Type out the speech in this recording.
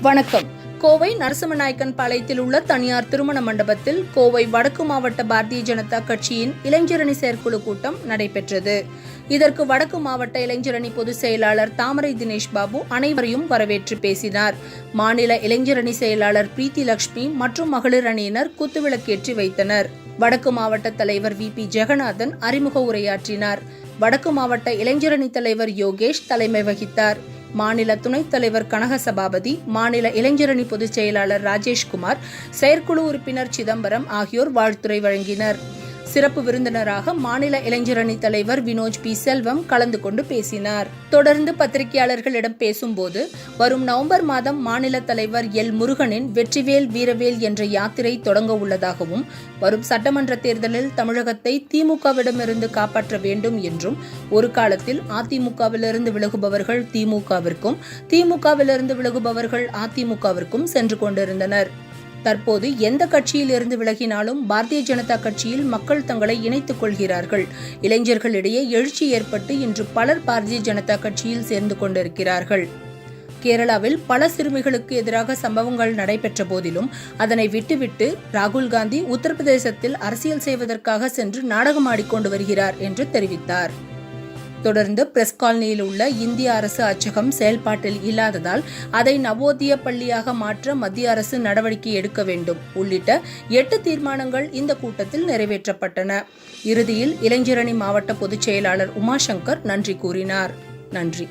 வணக்கம். கோவை நரசிம்மநாயக்கன் பாளையத்தில் உள்ள தனியார் திருமண மண்டபத்தில் கோவை வடக்கு மாவட்ட பாரதிய ஜனதா கட்சியின் இளைஞரணி செயற்குழு கூட்டம் நடைபெற்றது. இதற்கு வடக்கு மாவட்ட இளைஞரணி பொதுச் செயலாளர் தாமரை தினேஷ் பாபு அனைவரையும் வரவேற்று பேசினார். மாநில இளைஞரணி செயலாளர் பிரீத்தி லட்சுமி மற்றும் மகளிர் அணியினர் குத்துவிளக்கேற்றி வைத்தனர். வடக்கு மாவட்ட தலைவர் வி பி ஜெகநாதன் அறிமுக உரையாற்றினார். வடக்கு மாவட்ட இளைஞரணி தலைவர் யோகேஷ் தலைமை வகித்தார். மாநில துணைத் தலைவர் கனக சபாபதி மாநில இளைஞரணி பொதுச் செயலாளர் ராஜேஷ்குமார் செயற்குழு உறுப்பினர் சிதம்பரம் ஆகியோர் வாழ்த்துரை வழங்கினர். சிறப்பு விருந்தினராக மாநில இளைஞரணி தலைவர் வினோஜ் பி. செல்வம் கலந்து கொண்டு பேசினார். தொடர்ந்து பத்திரிகையாளர்களிடம் பேசும்போது வரும் நவம்பர் மாதம் மாநில தலைவர் எல். முருகனின் வெற்றிவேல் வீரவேல் என்ற யாத்திரை தொடங்க உள்ளதாகவும் வரும் சட்டமன்ற தேர்தலில் தமிழகத்தை திமுகவிடமிருந்து காப்பாற்ற வேண்டும் என்றும் ஒரு காலத்தில் அதிமுகவிலிருந்து விலகுபவர்கள் திமுகவிற்கும் திமுகவிலிருந்து விலகுபவர்கள் அதிமுகவிற்கும் சென்று கொண்டிருந்தனர். தற்போது எந்த கட்சியில் இருந்து விலகினாலும் பாரதிய ஜனதா கட்சியில் மக்கள் தங்களை இணைத்துக் கொள்கிறார்கள். இளைஞர்களிடையே எழுச்சி ஏற்பட்டு இன்று பலர் பாரதிய ஜனதா கட்சியில் சேர்ந்து கொண்டிருக்கிறார்கள். கேரளாவில் பல சிறுமிகளுக்கு எதிராக சம்பவங்கள் நடைபெற்ற போதிலும் அதனை விட்டுவிட்டு ராகுல் காந்தி உத்தரப்பிரதேசத்தில் அரசியல் செய்வதற்காக சென்று நாடகமாடிக்கொண்டு வருகிறார் என்று தெரிவித்தார். தொடர்ந்து பிரஸ் காலனியில் உள்ள இந்திய அரசு அச்சகம் செயல்பாட்டில் இல்லாததால் அதை நவோதிய பள்ளியாக மாற்ற மத்திய அரசு நடவடிக்கை எடுக்க வேண்டும். உள்ளிட்ட எட்டு தீர்மானங்கள் இந்த கூட்டத்தில் நிறைவேற்றப்பட்டன. இறுதியில் இளைஞரணி மாவட்ட பொதுச் செயலாளர் உமாசங்கர் நன்றி கூறினார். நன்றி.